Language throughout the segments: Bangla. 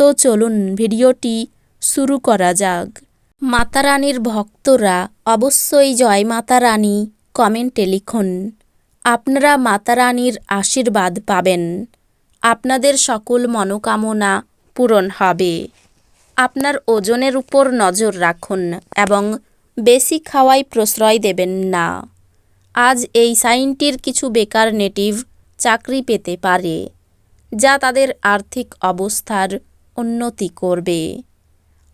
তো চলুন ভিডিওটি শুরু করা যাক। মাতারানীর ভক্তরা অবশ্যই জয় মাতারানী কমেন্টে লিখুন। আপনারা মাতারানীর আশীর্বাদ পাবেন। আপনাদের সকল মনোকামনা পূরণ হবে। আপনার ওজনের উপর নজর রাখুন এবং বেশি খাওয়াই প্রশ্রয় দেবেন না। আজ এই সাইনটির কিছু বেকার নেটিভ চাকরি পেতে পারে, যা তাদের আর্থিক অবস্থার উন্নতি করবে।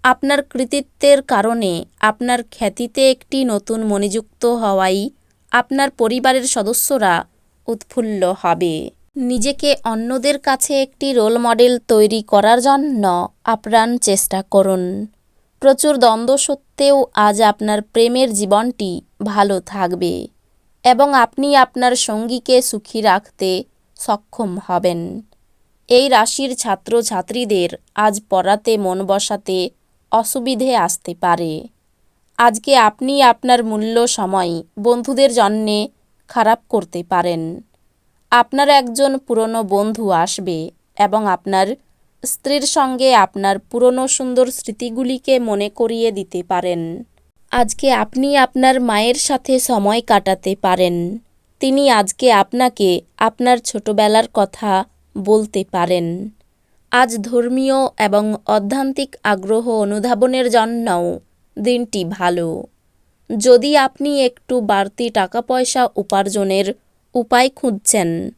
আপনার কৃতিত্বের কারণে আপনার খ্যাতিতে একটি নতুন মনিযুক্ত হওয়াই আপনার পরিবারের সদস্যরা উৎফুল্ল হবে। নিজেকে অন্যদের কাছে একটি রোল মডেল তৈরি করার জন্য আপ্রাণ চেষ্টা করুন। প্রচুর দ্বন্দ্ব সত্ত্বেও আজ আপনার প্রেমের জীবনটি ভালো থাকবে এবং আপনি আপনার সঙ্গীকে সুখী রাখতে সক্ষম হবেন। এই রাশির ছাত্রছাত্রীদের আজ পড়াতে, মন বসাতে অসুবিধে আসতে পারে। আজকে আপনি আপনার মূল্য, সময় বন্ধুদের জন্যে খারাপ করতে পারেন। আপনার একজন পুরনো বন্ধু আসবে এবং আপনার স্ত্রীর সঙ্গে আপনার পুরনো সুন্দর স্মৃতিগুলিকে মনে করিয়ে দিতে পারেন। আজকে আপনি আপনার মায়ের সাথে সময় কাটাতে পারেন। তিনি আজকে আপনাকে আপনার ছোটবেলার কথা বলতে পারেন। আজ ধর্মীয় এবং অধ্যান্তিক আগ্রহ অনুধাবনের জন্যও দিনটি ভালো। যদি আপনি একটু বাড়তি টাকা পয়সা উপার্জনের উপায় খুঁজছেন,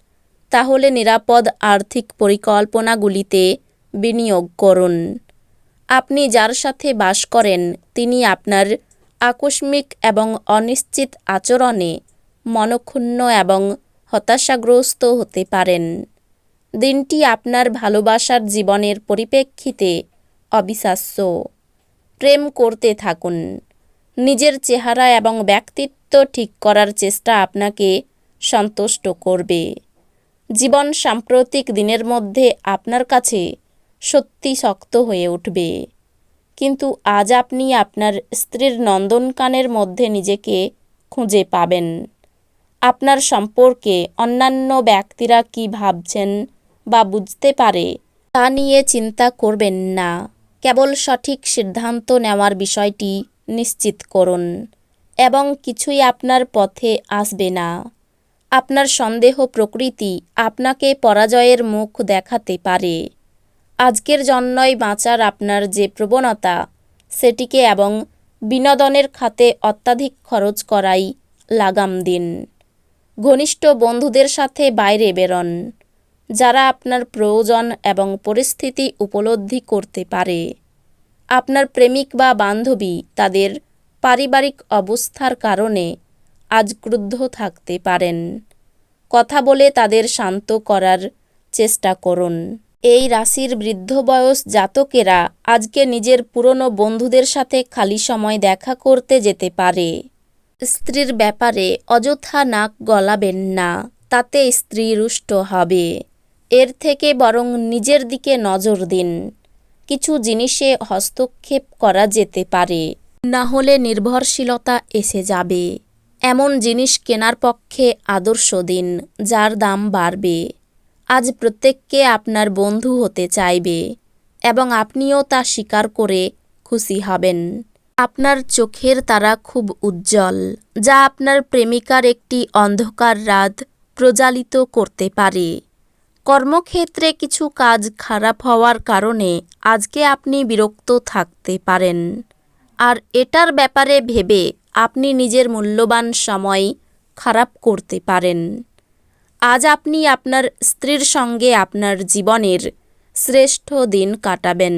তাহলে নিরাপদ আর্থিক পরিকল্পনাগুলিতে বিনিয়োগ করুন। আপনি যার সাথে বাস করেন, তিনি আপনার আকস্মিক এবং অনিশ্চিত আচরণে মনক্ষুণ্ণ এবং হতাশাগ্রস্ত হতে পারেন। দিনটি আপনার ভালোবাসার জীবনের পরিপ্রেক্ষিতে অবিশ্বাস্য। প্রেম করতে থাকুন। নিজের চেহারা এবং ব্যক্তিত্ব ঠিক করার চেষ্টা আপনাকে সন্তুষ্ট করবে। জীবন সাম্প্রতিক দিনের মধ্যে আপনার কাছে সত্যি শক্ত হয়ে উঠবে। কিন্তু আজ আপনি আপনার স্ত্রীর নন্দনকানের মধ্যে নিজেকে খুঁজে পাবেন। আপনার সম্পর্কে অন্যান্য ব্যক্তিরা কি ভাবছেন বা বুঝতে পারে, তা নিয়ে চিন্তা করবেন না। কেবল সঠিক সিদ্ধান্ত নেওয়ার বিষয়টি নিশ্চিত করুন এবং কিছুই আপনার পথে আসবে না। আপনার সন্দেহ প্রকৃতি আপনাকে পরাজয়ের মুখ দেখাতে পারে। আজকের জন্যই বাঁচার আপনার যে প্রবণতা, সেটিকে এবং বিনোদনের খাতে অত্যাধিক খরচ করাই লাগাম দিন। ঘনিষ্ঠ বন্ধুদের সাথে বাইরে বেরোন। যারা আপনার প্রয়োজন এবং পরিস্থিতি উপলব্ধি করতে পারে। আপনার প্রেমিক বা বান্ধবী তাদের পারিবারিক অবস্থার কারণে আজ ক্রুদ্ধ থাকতে পারেন। কথা বলে তাদের শান্ত করার চেষ্টা করুন। এই রাশির বৃদ্ধ বয়স জাতকেরা আজকে নিজের পুরনো বন্ধুদের সাথে খালি সময় দেখা করতে যেতে পারে। স্ত্রীর ব্যাপারে অযথা নাক গলাবেন না, তাতে স্ত্রী রুষ্ট হবে। এর থেকে বরং নিজের দিকে নজর দিন। কিছু জিনিসে হস্তক্ষেপ করা যেতে পারে। না হলে নির্ভরশীলতা এসে যাবে। এমন জিনিস কেনার পক্ষে আদর্শ দিন, যার দাম বাড়বে। আজ প্রত্যেককে আপনার বন্ধু হতে চাইবে, এবং আপনিও তা স্বীকার করে খুশি হবেন। আপনার চোখের তারা খুব উজ্জ্বল, যা আপনার প্রেমিকার একটি অন্ধকার রাত প্রজ্বালিত করতে পারে। কর্মক্ষেত্রে কিছু কাজ খারাপ হওয়ার কারণে আজকে আপনি বিরক্ত থাকতে পারেন। আর এটার ব্যাপারে ভেবে আপনি নিজের মূল্যবান সময় খারাপ করতে পারেন। আজ আপনি আপনার স্ত্রীর সঙ্গে আপনার জীবনের শ্রেষ্ঠ দিন কাটাবেন।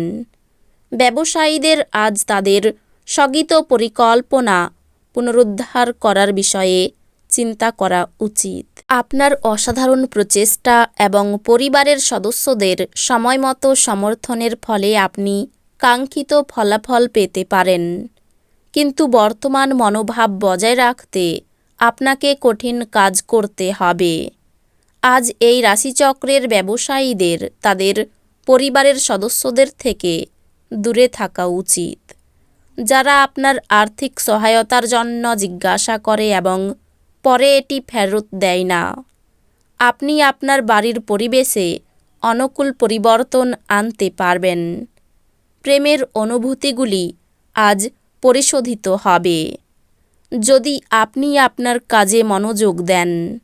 ব্যবসায়ীদের আজ তাদের স্থগিত পরিকল্পনা পুনরুদ্ধার করার বিষয়ে চিন্তা করা উচিত। আপনার অসাধারণ প্রচেষ্টা এবং পরিবারের সদস্যদের সময়মতো সমর্থনের ফলে আপনি কাঙ্ক্ষিত ফলাফল পেতে পারেন। কিন্তু বর্তমান মনোভাব বজায় রাখতে আপনাকে কঠিন কাজ করতে হবে। আজ এই রাশিচক্রের ব্যবসায়ীদের, তাদের পরিবারের সদস্যদের থেকে দূরে থাকা উচিত। যারা আপনার আর্থিক সহায়তার জন্য জিজ্ঞাসা করে এবং পরে এটি ফেরত দেয় না। আপনি আপনার বাড়ির পরিবেশে অনুকূল পরিবর্তন আনতে পারবেন। প্রেমের অনুভূতিগুলি আজ পরিশোধিত হবে। যদি আপনি আপনার কাজে মনোযোগ দেন,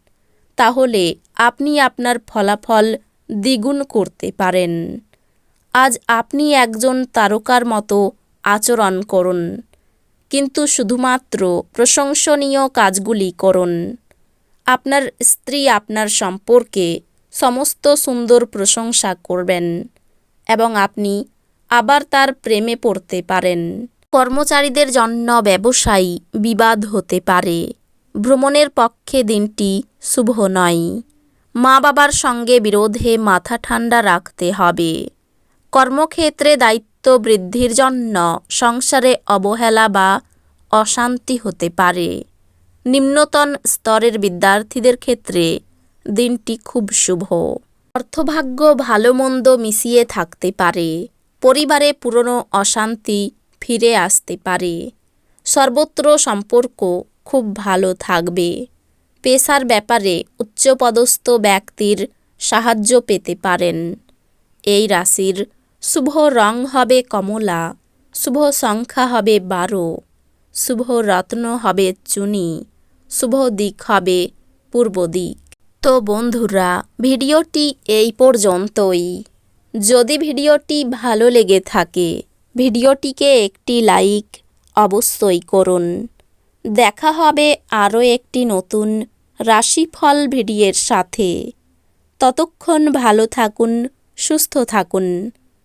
তাহলে আপনি আপনার ফলাফল দ্বিগুণ করতে পারেন। আজ আপনি একজন তারকার মতো আচরণ করুন। কিন্তু শুধুমাত্র প্রশংসনীয় কাজগুলি করুন। আপনার স্ত্রী আপনার সম্পর্কে সমস্ত সুন্দর প্রশংসা করবেন এবং আপনি আবার তার প্রেমে পড়তে পারেন। কর্মচারীদের জন্য ব্যবসায়ী বিবাদ হতে পারে। ভ্রমণের পক্ষে দিনটি শুভ নয়। মা বাবার সঙ্গে বিরোধে মাথা ঠান্ডা রাখতে হবে। কর্মক্ষেত্রে দায়িত্ব বৃদ্ধির জন্য সংসারে অবহেলা বা অশান্তি হতে পারে। নিম্নতন স্তরের বিদ্যার্থীদের ক্ষেত্রে দিনটি খুব শুভ। অর্থভাগ্য ভালো মন্দ মিশিয়ে থাকতে পারে। পরিবারে পুরনো অশান্তি ফিরে আসতে পারে। সর্বত্র সম্পর্ক খুব ভালো থাকবে। পেশার ব্যাপারে উচ্চপদস্থ ব্যক্তির সাহায্য পেতে পারেন। এই রাশির শুভ রং হবে কমলা, শুভ সংখ্যা হবে বারো, শুভ রত্ন হবে চুনি, শুভ দিক হবে পূর্ব দিক। তো বন্ধুরা, ভিডিওটি এই পর্যন্তই। যদি ভিডিওটি ভালো লেগে থাকে, ভিডিওটিকে একটি লাইক অবশ্যই করুন। দেখা হবে আরও একটি নতুন রাশিফল ভিডিওর সাথে। ততক্ষণ ভালো থাকুন, সুস্থ থাকুন।